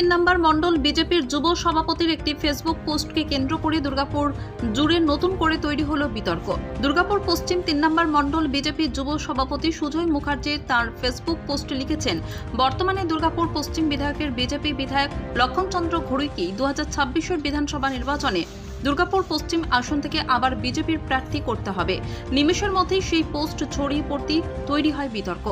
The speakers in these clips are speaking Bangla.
তিন নম্বর মণ্ডল বিজেপির যুব সভাপতির একটি ফেসবুক পোস্টকে কেন্দ্র করে দুর্গাপুর জুড়ে নতুন করে তৈরি হলো বিতর্ক। দুর্গাপুর পশ্চিম তিন নম্বর মণ্ডল বিজেপির যুব সভাপতি সুজয় মুখার্জি তার ফেসবুক পোস্টে লিখেছেন, বর্তমানে দুর্গাপুর পশ্চিম বিধায়কের বিজেপি বিধায়ক লক্ষণচন্দ্র ঘড়ুইকে দু হাজার বিধানসভা নির্বাচনে দুর্গাপুর পশ্চিম আসন থেকে আবার বিজেপির প্রার্থী করতে হবে। নিমেষের মধ্যেই সেই পোস্ট ছড়িয়ে পড়তেই তৈরি হয় বিতর্ক।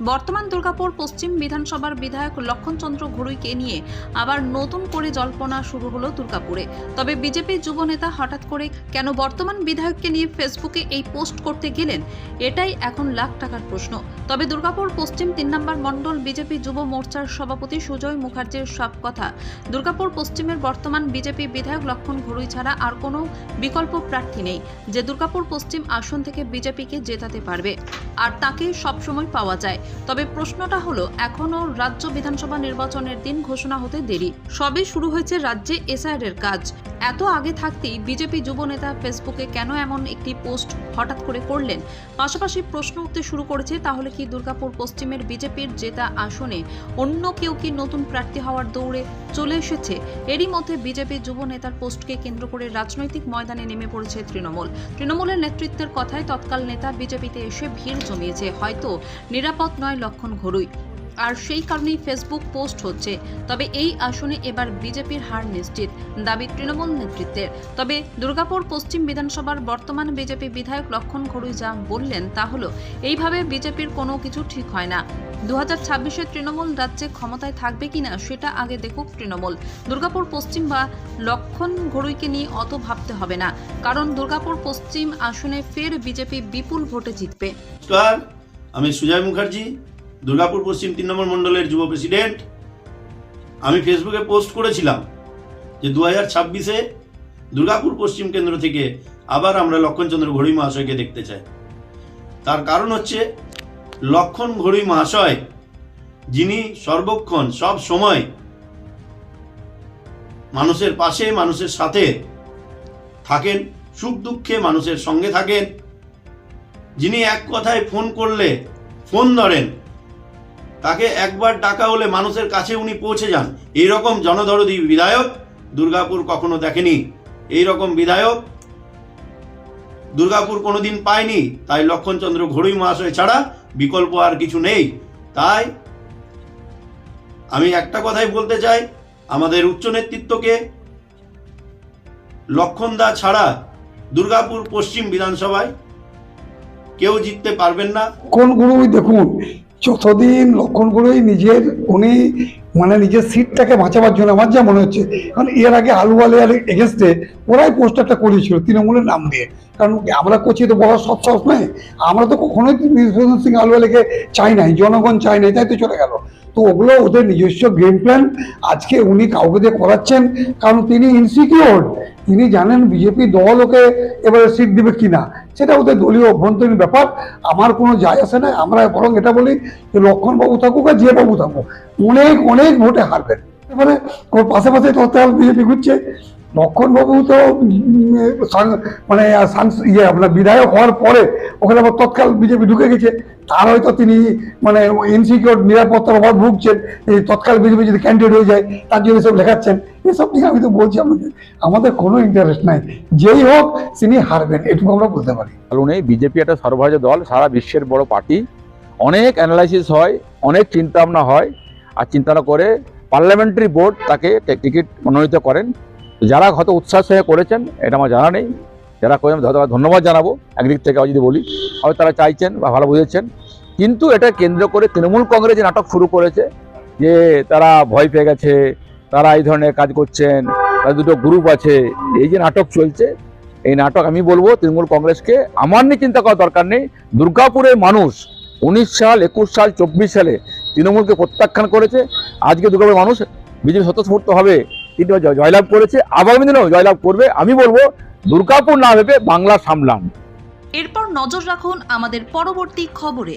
বর্তমান দুর্গাপুর পশ্চিম বিধানসভার বিধায়ক লক্ষণচন্দ্র ঘুরুইকে নিয়ে আবার নতুন করে জল্পনা শুরু হলো দুর্গাপুরে। তবে বিজেপি যুব নেতা হঠাৎ করে কেন বর্তমান বিধায়ককে নিয়ে ফেসবুকে এই পোস্ট করতে গেলেন, এটাই এখন লাখ টাকার প্রশ্ন। তবে দুর্গাপুর পশ্চিম তিন নম্বর মণ্ডল বিজেপি যুব মোর্চার সভাপতি সুজয় মুখার্জির সব কথা। দুর্গাপুর পশ্চিমের বর্তমান বিজেপি বিধায়ক লক্ষণ ঘড়ুই ছাড়া আর কোনো বিকল্প প্রার্থী নেই, যে দুর্গাপুর পশ্চিম আসন থেকে বিজেপিকে জেতাতে পারবে। আর তাকে সবসময় পাওয়া যায়। তবে প্রশ্নটা হলো, এখনও রাজ্য বিধানসভা নির্বাচনের দিন ঘোষণা হতে দেরি। সবে শুরু হয়েছে রাজ্যে এসআইআর এর কাজ। এত আগে থাকতেই বিজেপি যুব নেতা ফেসবুকে কেন এমন একটি পোস্ট হঠাৎ করে করলেন? পাশাপাশি প্রশ্ন উঠতে শুরু করেছে, তাহলে কি দুর্গাপুর পশ্চিমের বিজেপির জেতা আসনে অন্য কেউ কি নতুন প্রার্থী হওয়ার দৌড়ে চলে এসেছে? এরই মধ্যে বিজেপি যুব নেতার পোস্টকে কেন্দ্র করে রাজনৈতিক ময়দানে নেমে পড়েছে তৃণমূল। তৃণমূলের নেতৃত্বের কথায় তৎকাল নেতা বিজেপিতে এসে ভিড় জমিয়েছে। হয়তো নিরাপদ নয় লক্ষণ ঘড়ুই আর সেই কারণেই ফেসবুক পোস্ট হচ্ছে। তবে এই আসনে এবার বিজেপির হার নিশ্চিত, দাবি তৃণমূল নেতৃত্বের। তবে দুর্গাপুর পশ্চিম বিধানসভার বর্তমান বিজেপি বিধায়ক লক্ষণ ঘড়ুই যা বললেন তা হলো, এইভাবে বিজেপির কোনো কিছু ঠিক হয় না। দু হাজার ছাব্বিশে তৃণমূল রাজ্যে ক্ষমতায় থাকবে কিনা সেটা আগে দেখুক তৃণমূল। দুর্গাপুর পশ্চিম বা লক্ষণ ঘড়ুইকে নিয়ে অত ভাবতে হবে না। কারণ দুর্গাপুর পশ্চিম আসনে ফের বিজেপি বিপুল ভোটে জিতবে। আমি সুজয় মুখার্জি, দুর্গাপুর পশ্চিম তিন নম্বর মণ্ডলের যুব প্রেসিডেন্ট। আমি ফেসবুকে পোস্ট করেছিলাম যে দু হাজার ছাব্বিশে দুর্গাপুর পশ্চিম কেন্দ্র থেকে আবার আমরা লক্ষণচন্দ্র ঘড়ি মহাশয়কে দেখতে চাই। তার কারণ হচ্ছে লক্ষণ ঘড়ি মহাশয়, যিনি সর্বক্ষণ, সব সময় মানুষের পাশে, মানুষের সাথে থাকেন, সুখ দুঃখে মানুষের সঙ্গে থাকেন। যিনি এক কথায় ফোন করলে, ফোন ধরেন, তাকে একবার ডাকা হলে মানুষের কাছে উনি পৌঁছে যান। এই রকম জনদরদি বিধায়ক দুর্গাপুর কখনো দেখেনি। এই রকম বিধায়ক দুর্গাপুর কোনোদিন পায়নি। তাই লক্ষণচন্দ্র ঘড়ুই মহাশয় ছাড়া বিকল্প আর কিছু নেই। তাই আমি একটা কথাই বলতে চাই, আমাদের উচ্চ নেতৃত্বকে লক্ষণদা ছাড়া দুর্গাপুর পশ্চিম বিধানসভায় কেউ জিততে পারবেন না। কোন গুরুই দেখুন, যতদিন লক্ষণ গুরুই নিজের, উনি মানে নিজের সিটটাকে বাঁচাবার জন্য, আমার যা মনে হচ্ছে, কারণ এর আগে আলুওয়ালিয়ার এগেনস্টে ওরাই পোস্টারটা করেছিল তৃণমূলের নাম দিয়ে। কারণ আমরা করছি তো বড় সব সাহস নয় আমরা তো কখনোই বিশ্বজিৎ সিং আলুওয়ালিকে চাই নাই, জনগণ চাই নাই, তাই তো চলে গেল। তো ওগুলো ওদের নিজস্ব গেম প্ল্যান আজকে উনি কাউকে দিয়ে করাচ্ছেন, কারণ তিনি ইনসিকিওর তিনি জানেন বিজেপি দল ওকে এবারে সিট দিবে কিনা। সেটা ওদের দলীয় অভ্যন্তরীণ ব্যাপার। আমার কোনো যায় আসে না। আমরা বরং এটা বলি যে লক্ষণবাবু থাকুক আর জিয়াবাবু বাবু থাকুক। অনেক অনেক ভোটে হারবেন। এবারে ওর পাশে পাশে তত্ত্বাল বিজেপি ঘুরছে। লক্ষণবাবু তো মানে ইয়ে আপনার বিধায়ক হওয়ার পরে ওখানে আবার তৎকাল বিজেপি ঢুকে গেছে। তার হয়তো তিনি মানে ইনসিকিউর নিরাপত্তার অভাব ভুগছেন। এই তৎকাল বিজেপি যদি ক্যান্ডিডেট হয়ে যায়, তার জন্য সব লেখাচ্ছেন। এসব নিয়ে আমি তো বলছি আপনাকে, আমাদের কোনো ইন্টারেস্ট নাই। যেই হোক, তিনি হারবেন, এটুকু আমরা বলতে পারি। কারণ কারণে বিজেপি একটা সর্বভারতীয় দল, সারা বিশ্বের বড় পার্টি। অনেক অ্যানালাইসিস হয়, অনেক চিন্তা ভাবনা হয়। আর চিন্তা করে পার্লামেন্টারি বোর্ড তাকে টিকিট মনোনীত করেন। যারা হয়তো উৎসাহ সহে করেছেন, এটা আমার জানা নেই। যারা করেন তাদের ধন্যবাদ জানাব। একদিক থেকে যদি বলি, হয়তো তারা চাইছেন বা ভালো বুঝেছেন। কিন্তু এটা কেন্দ্র করে তৃণমূল কংগ্রেস নাটক শুরু করেছে, যে তারা ভয় পেয়ে গেছে, তারা এই ধরনের কাজ করছেন, তাদের দুটো গ্রুপ আছে। এই যে নাটক চলছে, এই নাটক আমি বলব তৃণমূল কংগ্রেসকে। আমার নিয়ে চিন্তা করার দরকার নেই। দুর্গাপুরের মানুষ উনিশ সাল, একুশ সাল, চব্বিশ সালে তৃণমূলকে প্রত্যাখ্যান করেছে। আজকে দুর্গাপুরের মানুষ বিজেপি স্বতঃস্ফূর্ত হবে। কিন্তু জয়লাভ করেছে। আগামী দিনেও জয়লাভ করবে। আমি বলব, দুর্গাপুর না ভেবে বাংলা সামলান। এরপর নজর রাখুন আমাদের পরবর্তী খবরে।